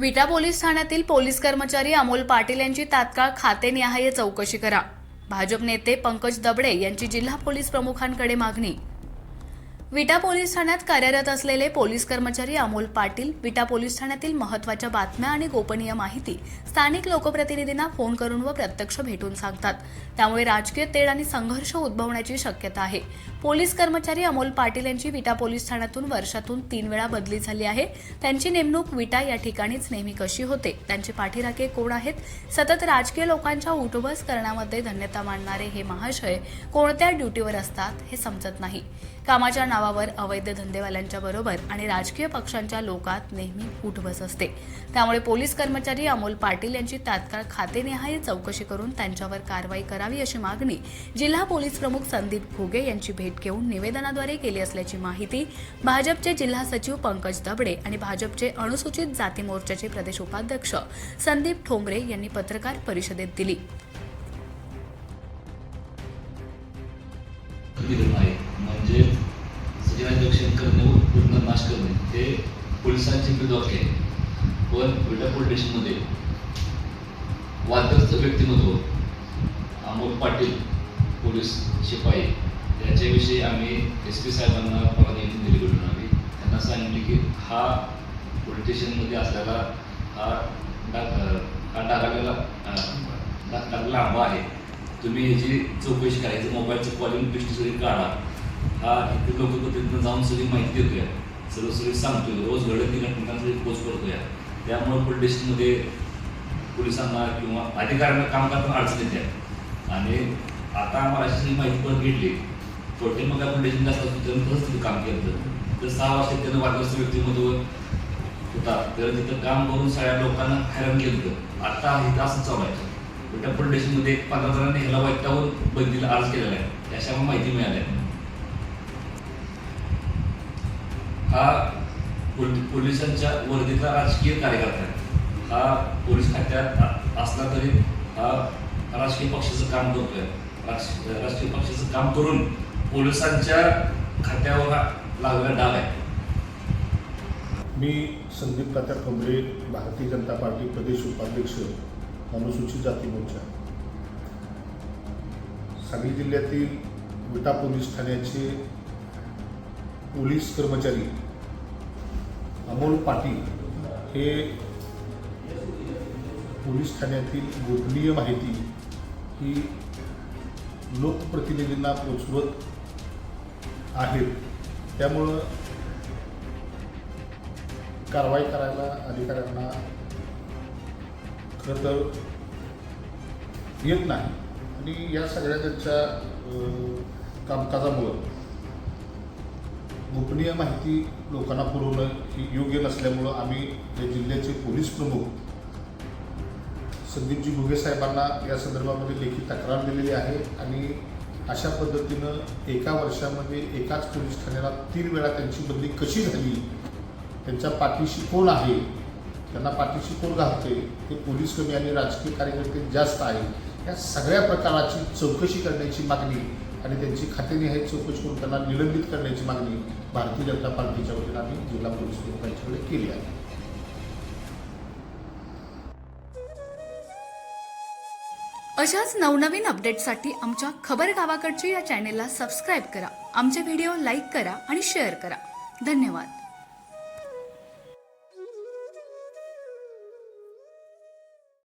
विटा पोलीस ठाण्यातील पोलीस कर्मचारी अमोल पाटील यांची तात्काळ खातेनिहाय चौकशी करा. भाजप नेते पंकज दबडे यांची जिल्हा पोलीस प्रमुखांकडे मागणी. विटा पोलीस ठाण्यात कार्यरत असलेले पोलीस कर्मचारी अमोल पाटील विटा पोलीस ठाण्यातील महत्त्वाच्या बातम्या आणि गोपनीय माहिती स्थानिक लोकप्रतिनिधींना फोन करून व प्रत्यक्ष भेटून सांगतात. त्यामुळे राजकीय तेढ आणि संघर्ष उद्भवण्याची शक्यता आहे. पोलीस कर्मचारी अमोल पाटील यांची विटा पोलीस ठाण्यातून वर्षातून तीन वेळा बदली झाली आहे. त्यांची नेमणूक विटा या ठिकाणीच नेहमी कशी होते? त्यांचे पाठीराखे कोण आहेत? सतत राजकीय लोकांच्या उठबस करण्यामध्ये धन्यता मानणारे हे महाशय कोणत्या ड्युटीवर असतात हे समजत नाही. कामाच्या नावावर अवैध धंदेवाल्यांच्या बरोबर आणि राजकीय पक्षांच्या लोकात नेहमी उठबस असते. त्यामुळे पोलीस कर्मचारी अमोल पाटील यांची तात्काळ खातेनिहाय चौकशी करून त्यांच्यावर कारवाई करावी अशी मागणी जिल्हा पोलीस प्रमुख संदीप घोगे यांची भेट घेऊन निवेदनाद्वारे केली असल्याची माहिती भाजपचे जिल्हा सचिव पंकज दबडे आणि भाजपचे अनुसूचित जाती मोर्चाचे प्रदेश उपाध्यक्ष संदीप ठोंबरे यांनी पत्रकार परिषदेत दिली. म्हणजे सजीवांचे करणे व पूर्ण नाश करणे हे पोलिसांचे विरोधात आहे. पण विटा पोलीस स्टेशनमध्ये वादग्रस्त व्यक्तिमत्व अमोल पाटील पोलीस शिपाई याच्याविषयी आम्ही एस पी साहेबांना परत येऊन दिली घडून आम्ही. त्यांना सांगितले की हा पोलीस स्टेशनमध्ये असलेला हा डाक हा डागालेला डाक टाकलेला आंबा आहे. तुम्ही ह्याची चौकशी करायची मोबाईलचं कॉलिंग लिस्ट काढा. हा इथे लोक तिथनं जाऊन सगळी माहिती देतोय. सर्व सगळी सांगतोय. रोज घडत ती घटना सगळी पोस्ट करतोय. त्यामुळे पोलीस स्टेशनमध्ये पोलिसांना किंवा अधिकाऱ्यांना काम करताना अडचण येते. आणि आता आम्हाला अशी माहिती पण घेतली छोटे मग आपण स्टेशन जास्त त्यानं तसंच तिथं काम केलं तर सहा वर्षात त्यानं वादग्रस्त व्यक्तीमधून होता. तर तिथं काम करून सगळ्या लोकांना हैराण केलं होतं. आता हे असं चालू आहे. विटा पोलीस एक पंधरा जणांनी ह्याला वाईटावर बंदीला अर्ज केलेला आहे. त्याच्यामुळे माहिती मिळाली आहे. हा पोलिसांच्या वर्दीतला राजकीय कार्यकर्ता आहे. हा पोलीस खात्यात असला तरी हा राजकीय पक्षाचं काम करतोय. राज- राजकीय पक्षाचं काम करून पोलिसांच्या खात्यावर लागला डाव डाग आहे. मी संदीप तात्या ठोंबरे भारतीय जनता पार्टी प्रदेश उपाध्यक्ष अनुसूचित जाती मोर्चा. सांगली जिल्ह्यातील विटा पोलीस ठाण्याचे पोलीस कर्मचारी अमोल पाटील हे पोलीस ठाण्यातील गोपनीय माहिती ही लोकप्रतिनिधींना पोचवत आहेत. त्यामुळं कारवाई करायला अधिकाऱ्यांना खरं तर येत नाही. आणि या सगळ्या त्यांच्या कामकाजामुळं गोपनीय माहिती लोकांना पुरवणं ही योग्य नसल्यामुळं आम्ही या जिल्ह्याचे पोलीस प्रमुख संदीपजी घुगे साहेबांना या संदर्भामध्ये लेखी तक्रार दिलेली आहे आणि अशा पद्धतीनं एका वर्षामध्ये एकाच पोलीस ठाण्याला तीन वेळा त्यांची बदली कशी झाली त्यांच्या पाठीशी कोण आहे त्यांना पाठीशी कोण घालते ते पोलीस कमी आणि राजकीय कार्यकर्ते जास्त आहे या सगळ्या प्रकाराची चौकशी करण्याची मागणी आणि त्यांची खातेनिहाय चौकशी करून त्यांना निलंबित करण्याची मागणी भारतीय जनता पार्टीच्या वतीनं आम्ही जिल्हा पोलीस प्रमुखांच्याकडे केली आहे. अशाच नवनवीन अपडेटसाठी आमच्या खबर गावाकडची या चॅनेलला सबस्क्राईब करा आमचे व्हिडिओ लाईक करा आणि शेअर करा. धन्यवाद.